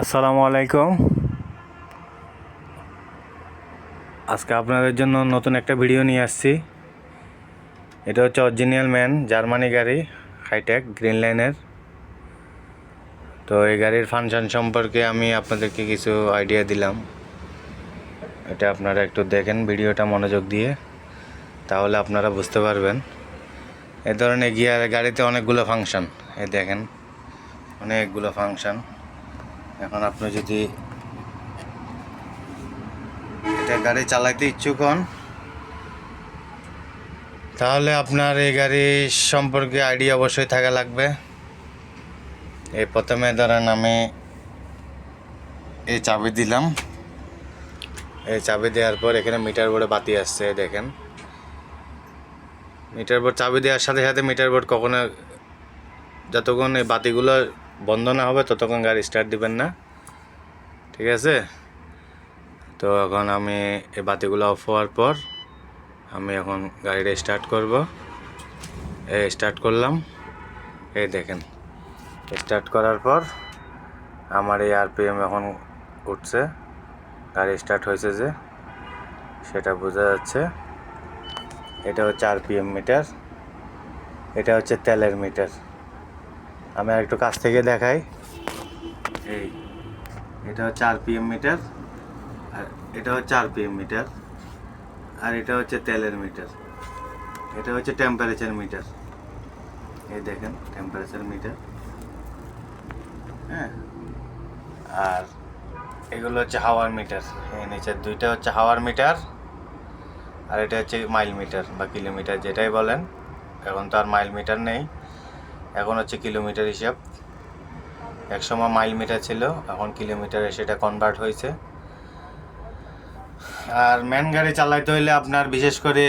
আসসালামু আলাইকুম। আজকে আপনাদের জন্য নতুন একটা ভিডিও নিয়ে আসছি। এটা হচ্ছে অরিজিনাল ম্যান জার্মানি গাড়ি হাইটেক গ্রিন লাইনের তো এই গাড়ির ফাংশন সম্পর্কে আমি আপনাদেরকে কিছু আইডিয়া দিলাম। এটা আপনারা একটু দেখেন ভিডিওটা মনোযোগ দিয়ে, তাহলে আপনারা বুঝতে পারবেন। এ ধরনের গিয়ার গাড়িতে অনেকগুলো ফাংশন এ দেখেন, অনেকগুলো ফাংশন এখন আপনি যদি এটা গাড়ি চালাইতে ইচ্ছুক হন, তাহলে আপনার এই গাড়ি সম্পর্কে আইডিয়া অবশ্যই থাকা লাগবে। এই প্রথমে ধরেন আমি এই চাবি দিলাম। এই চাবি দেওয়ার পর এখানে মিটার বোর্ডে বাতি আসছে, দেখেন। মিটার বোর্ড, চাবি দেওয়ার সাথে সাথে মিটার বোর্ড কখনো যতক্ষণ এই বাতিগুলো বন্ধ না হবে, ততক্ষণ গাড়ি স্টার্ট দিবেন না। ঠিক আছে? তো এখন আমি এই বাতিগুলো অফ হওয়ার পর আমি এখন গাড়িটা স্টার্ট করব। এই স্টার্ট করলাম। এই দেখেন স্টার্ট করার পর আমার এই আরপিএম এখন উঠছে। গাড়ি স্টার্ট হয়েছে যে, সেটা বোঝা যাচ্ছে। এটা হচ্ছে আরপিএম মিটার এটা হচ্ছে তেলের মিটার আমি আর একটু কাছ থেকে দেখাই। এই, এটা হচ্ছে আরপিএম মিটার, আর এটা হচ্ছে আরপিএম মিটার, আর এটা হচ্ছে তেলের মিটার, এটা হচ্ছে টেম্পারেচার মিটার। এই দেখেন টেম্পারেচার মিটার হ্যাঁ? আর এগুলো হচ্ছে হাওয়ার মিটার, এই নিচের দুইটা হচ্ছে হাওয়ার মিটার, আর এটা হচ্ছে মাইল মিটার বা কিলোমিটার যেটাই বলেন, এখন তো আর মাইল মিটার নেই। এখন হচ্ছে কিলোমিটার হিসাব। একসময় মাইল মিটার ছিল, এখন কিলোমিটারে সেটা কনভার্ট হয়েছে। আর ম্যান গাড়ি চালাইতে হইলে আপনার বিশেষ করে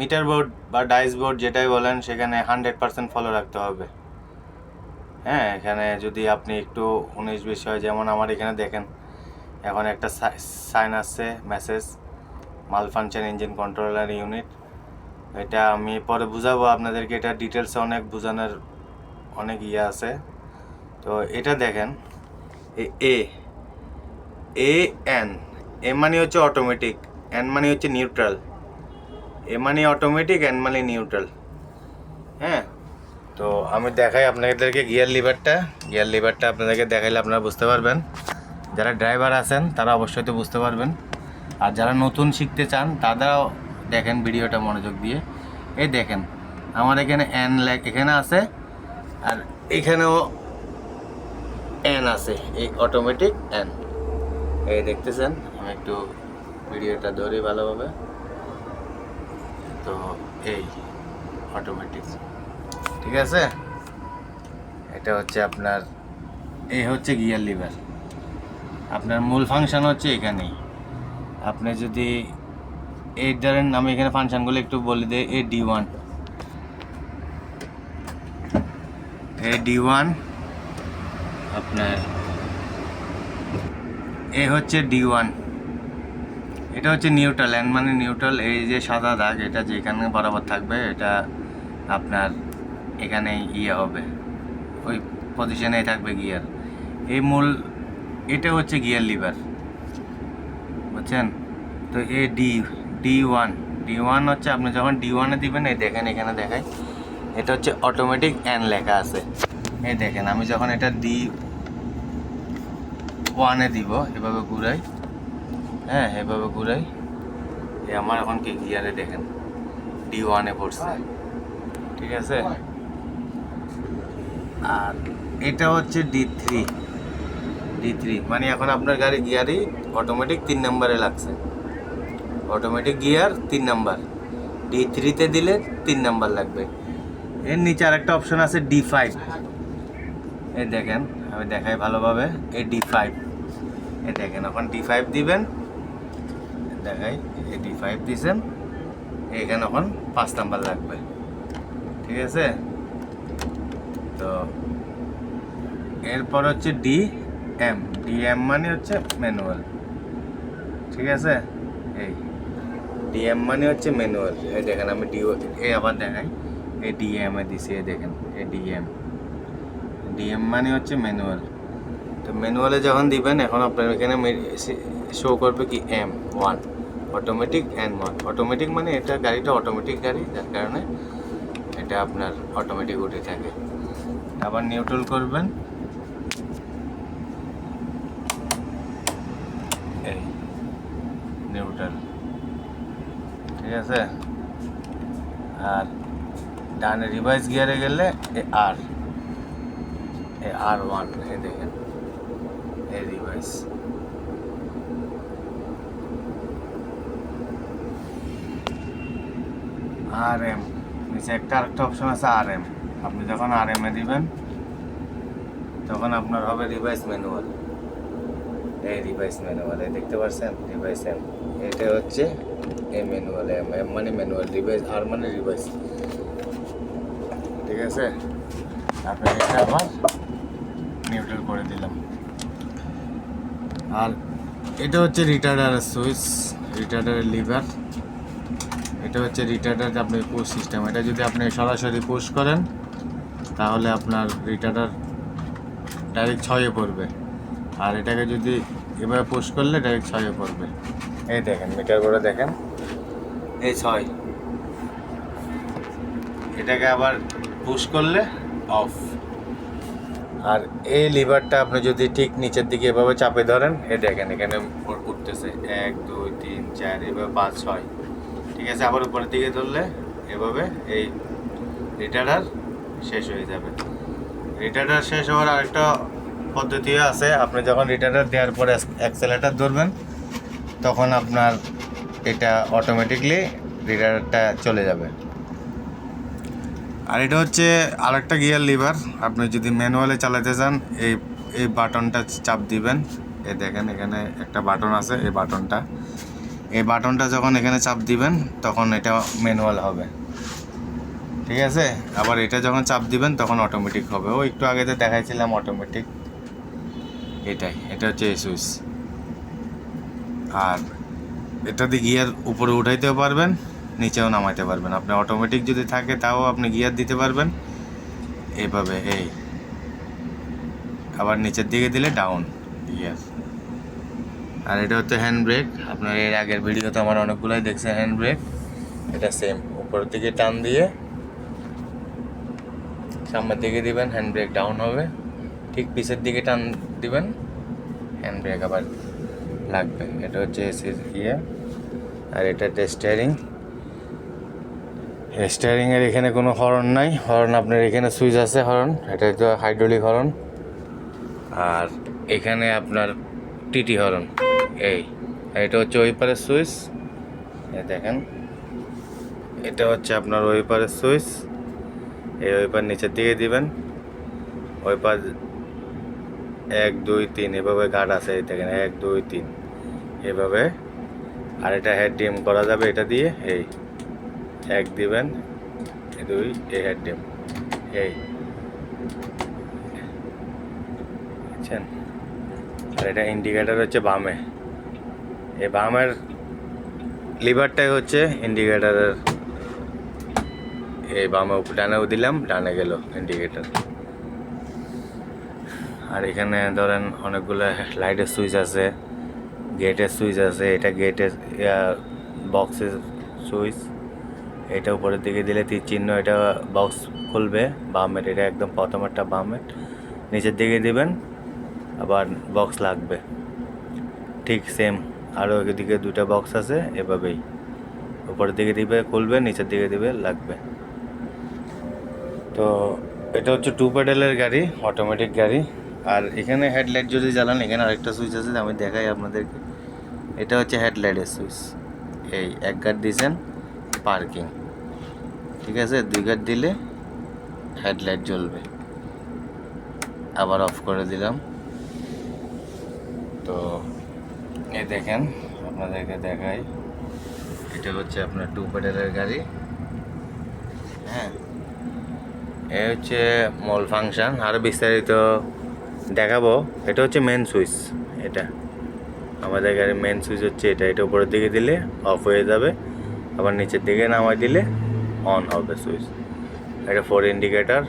মিটার বোর্ড বা ডাইস বোর্ড যেটাই বলেন, সেখানে হান্ড্রেড পার্সেন্ট ফলো রাখতে হবে। হ্যাঁ এখানে যদি আপনি একটু উনিশ বিশ হয়, যেমন আমার এখানে দেখেন, এখন একটা সাইন আসছে মেসেজ মাল ফাংশন ইঞ্জিন কন্ট্রোলার ইউনিট এটা আমি পরে বুঝাবো, আপনাদেরকে এটা ডিটেলসে অনেক বোঝানোর অনেক ইয়ে আছে। তো এটা দেখেন, এ এ এন, এ মানে হচ্ছে অটোমেটিক এন মানে হচ্ছে নিউট্রাল এ মানে অটোমেটিক এন মানে নিউট্রাল হ্যাঁ? তো আমি দেখাই আপনাদেরকে গিয়ার লিভারটা গিয়ার লিভারটা আপনাদেরকে দেখাইলে আপনারা বুঝতে পারবেন। যারা ড্রাইভার আছেন, তারা অবশ্যই তো বুঝতে পারবেন। আর যারা নতুন শিখতে চান, তারাও দেখেন ভিডিওটা মনোযোগ দিয়ে। এই দেখেন, আমার এখানে লেখ এখানে আছে আর এখানেও এন আছে, এই অটোমেটিক এন এই দেখতেছেন, আমি একটু ভিডিওটা ধরি ভালোভাবে। তো এই অটোমেটিক ঠিক আছে? এটা হচ্ছে আপনার, এই হচ্ছে গিয়ার লিভার আপনার মূল ফাংশন হচ্ছে এখানেই। আপনি যদি এই ধরেন আমি এখানে ফাংশনগুলো একটু বলে দিই A D one A D one আপনার এ হচ্ছে ডি ওয়ান এটা হচ্ছে নিউট্রাল এন মানে নিউট্রাল এই যে সাদা দাগ, এটা যেখানে বরাবর থাকবে, এটা আপনার এখানে ইয়ে হবে। ওই পজিশনেই থাকবে গিয়ার এই মূল, এটা হচ্ছে গিয়ার লিভার বুঝছেন? তো A D D one D one হচ্ছে আপনি যখন ডি ওয়ানে দিবেন, এই দেখেন এখানে দেখায় এটা হচ্ছে অটোমেটিক অ্যান লেখা আছে। এই দেখেন, আমি যখন এটা ডি ওয়ানে দিব, এভাবে ঘুরাই হ্যাঁ এভাবে ঘুরাই এ আমার এখন কি গিয়ারে দেখেন ডি ওয়ানে পড়ছে। ঠিক আছে? আর এটা হচ্ছে ডি থ্রি ডি থ্রি মানে এখন আপনার গাড়ি গিয়ারই অটোমেটিক তিন নম্বরে লাগছে। অটোমেটিক গিয়ার তিন নাম্বার ডি থ্রিতে দিলে তিন নাম্বার লাগবে। এর নিচে আরেকটা অপশন আছে ডি ফাইভ এই দেখেন, আমি দেখাই ভালোভাবে। এই ডি ফাইভ এ দেখেন, এখন ডি ফাইভ দিবেন। দেখাই, এই ডি ফাইভ দিছেন। এখানে এখন পাঁচ নাম্বার লাগবে। ঠিক আছে? তো এরপর হচ্ছে ডি এম ডি এম মানে হচ্ছে ম্যানুয়াল ঠিক আছে? এই। ডিএম মানে হচ্ছে ম্যানুয়াল এই দেখেন, আমি ডিও এই আবার দেখাই। এই ডিএম এ দিছি, এই দেখেন, এই ডিএম ডিএম মানে হচ্ছে ম্যানুয়াল তো ম্যানুয়ালে যখন দিবেন, এখন আপনার এখানে শো করবে কি M one automatic N one automatic মানে এটা গাড়িটা অটোমেটিক গাড়ি, যার কারণে এটা আপনার অটোমেটিক উঠে থাকে। আবার নিউট্রাল করবেন। এই নিউট্রাল ঠিক আছে? আর ডানে রিভাইস গিয়ারে গেলে এ আর এ আর ওয়ান এই দেখেন এই রিভাইস আর এম নিচে একটা আরেকটা অপশন আছে আর এম আপনি যখন আর এম এ দিবেন, তখন আপনার হবে রিভাইস ম্যানুয়াল এই রিভাইস ম্যানুয়াল এই দেখতে পাচ্ছেন? রিভাইস এম এটা হচ্ছে এ ম্যানুয়াল এম এম মানে ম্যানুয়াল রিভাইস আর মানে রিভাইস ঠিক আছে? তারপরে এটা আবার নিউট্রাল করে দিলাম। আর এটা হচ্ছে রিটার্ডারের সুইচ রিটার্ডারের লিভার এটা হচ্ছে রিটার্ডার আপনি পুশ সিস্টেম এটা যদি আপনি সরাসরি পুশ করেন, তাহলে আপনার রিটার্ডার ডাইরেক্ট ছয়ে পড়বে। আর এটাকে যদি এভাবে পুশ করলে ডাইরেক্ট ছয়ে পড়বে। এই দেখেন মিটার করে দেখেন। এই ছয় এটাকে আবার পুশ করলে অফ আর এই লিভারটা আপনি যদি ঠিক নিচের দিকে এভাবে চাপে ধরেন এই দেখেন এখানে উঠতেছে। এক দুই তিন চার এভাবে পাঁচ ছয়। ঠিক আছে আবার উপরের দিকে ধরলে এভাবে এই রিটার্ডার শেষ হয়ে যাবে। রিটার্ডার শেষ হওয়ার আরেকটা পদ্ধতিও আছে। আপনি যখন রিটার্ডার দেওয়ার পরে অ্যাক্সেলেটার ধরবেন তখন আপনার এটা অটোমেটিকলি রিডারটা চলে যাবে। আর এটা হচ্ছে আরেকটা গিয়ার লিভার আপনি যদি ম্যানুয়ালে চালাতে চান, এই এই বাটনটা চাপ দিবেন। এ দেখেন, এখানে একটা বাটন আছে, এই বাটনটা। এই বাটনটা যখন এখানে চাপ দিবেন, তখন এটা ম্যানুয়াল হবে। ঠিক আছে? আবার এটা যখন চাপ দিবেন, তখন অটোমেটিক হবে। ও একটু আগেতে দেখাইছিলাম অটোমেটিক এটাই, এটা হচ্ছে এই সুইচ আর এটা দিয়ে গিয়ার উপরে উঠাইতেও পারবেন, নিচেও নামাইতে পারবেন। আপনি অটোমেটিক যদি থাকে, তাও আপনি গিয়ার দিতে পারবেন। এইভাবে, এই। আবার নিচের দিকে দিলে ডাউন গিয়ার আর এটা হচ্ছে হ্যান্ড ব্রেক আপনার এর আগের ভিডিওতে আমার অনেকগুলোই দেখছে হ্যান্ড ব্রেক এটা সেম উপরের দিকে টান দিয়ে সামনের দিকে দিবেন হ্যান্ড ব্রেক ডাউন হবে। ঠিক পিছের দিকে টান দিবেন হ্যান্ড ব্রেক আবার লাগবে। এটা হচ্ছে এসির ইয়ে আর এটা স্টিয়ারিং স্টিয়ারিং এর এখানে কোনো হর্ন নাই। হর্ন আপনার এখানে সুইচ আছে হর্ন। এটা হচ্ছে হাইড্রোলিক হর্ন। আর এখানে আপনার টিটি হর্ন। এই এটা হচ্ছে ওইপারের সুইচ। এই দেখেন। এটা হচ্ছে আপনার ওইপারের সুইচ। এই ওইপার নিচের দিকে দিবেন। ওইপার এক, দুই, তিন, এভাবে গার্ড আছে এই দেখেন। এক, দুই, তিন। এভাবে আর এটা হেড ডিম করা যাবে এটা দিয়ে, এই, এক দিবেন দুই এই হেড ডিম, এই। বুঝছেন? আর এটা ইন্ডিকেটার হচ্ছে বামে। এই বামের লিভারটাই হচ্ছে ইন্ডিকেটারের এই বামে ডানেও দিলাম, ডানে গেল ইন্ডিকেটার আর এখানে ধরেন অনেকগুলো লাইটের সুইচ আছে। গেটের সুইচ আছে, এটা গেটের বক্সের সুইচ এটা উপরের দিকে দিলে তীর চিহ্ন, এটা বক্স খুলবে, বামের, এটা একদম প্রথমেরটা বামের। নিচের দিকে দিবেন, আবার বক্স লাগবে। ঠিক সেম আরও এদিকে দুটো বক্স আছে, এভাবেই। উপরের দিকে দিবে, খুলবে, নিচের দিকে দিবে, লাগবে। তো এটা হচ্ছে টু প্যাডেলের গাড়ি অটোমেটিক গাড়ি। আর এখানে হেডলাইট যদি জ্বালান, এখানে আরেকটা সুইচ আছে, আমি দেখাই আপনাদেরকে। এটা হচ্ছে হেডলাইটের সুইচ। এই এক গার্ড দিয়েছেন পার্কিং। ঠিক আছে? দুই গার্ড দিলে হেডলাইট জ্বলবে। আবার অফ করে দিলাম। তো এ দেখেন, আপনাদেরকে দেখাই। এটা হচ্ছে আপনার টু প্যাডেলের গাড়ি। হ্যাঁ? এ হচ্ছে মল ফাংশন আরও বিস্তারিত দেখাবো। এটা হচ্ছে মেন সুইচ, এটা। আমাদের গাড়ির মেন সুইচ হচ্ছে এটা। এটা উপরের দিকে দিলে অফ হয়ে যাবে। আবার নিচের দিকে নামাই দিলে অন হবে সুইচ এটা ফোর ইন্ডিকেটার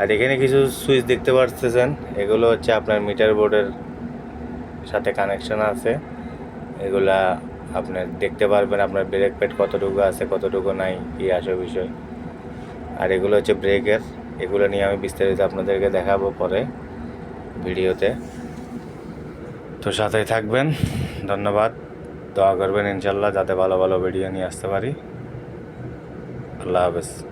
আর এখানে কিছু সুইচ দেখতে পাচ্ছেন এগুলো হচ্ছে আপনার মিটার বোর্ডের সাথে কানেকশন আছে। এগুলা আপনার দেখতে পারবেন আপনার ব্রেক প্যাড কতটুকু আছে, কতটুকু নাই, কি আসে বিষয়। আর এগুলো হচ্ছে ব্রেকের এগুলো নিয়ে আমি বিস্তারিত আপনাদেরকে দেখাবো পরে ভিডিওতে। তো সাথেই থাকবেন। ধন্যবাদ। দোয়া করবেন ইনশাল্লাহ, যাতে ভালো ভালো ভিডিও নিয়ে আসতে পারি। আল্লাহ হাফেজ।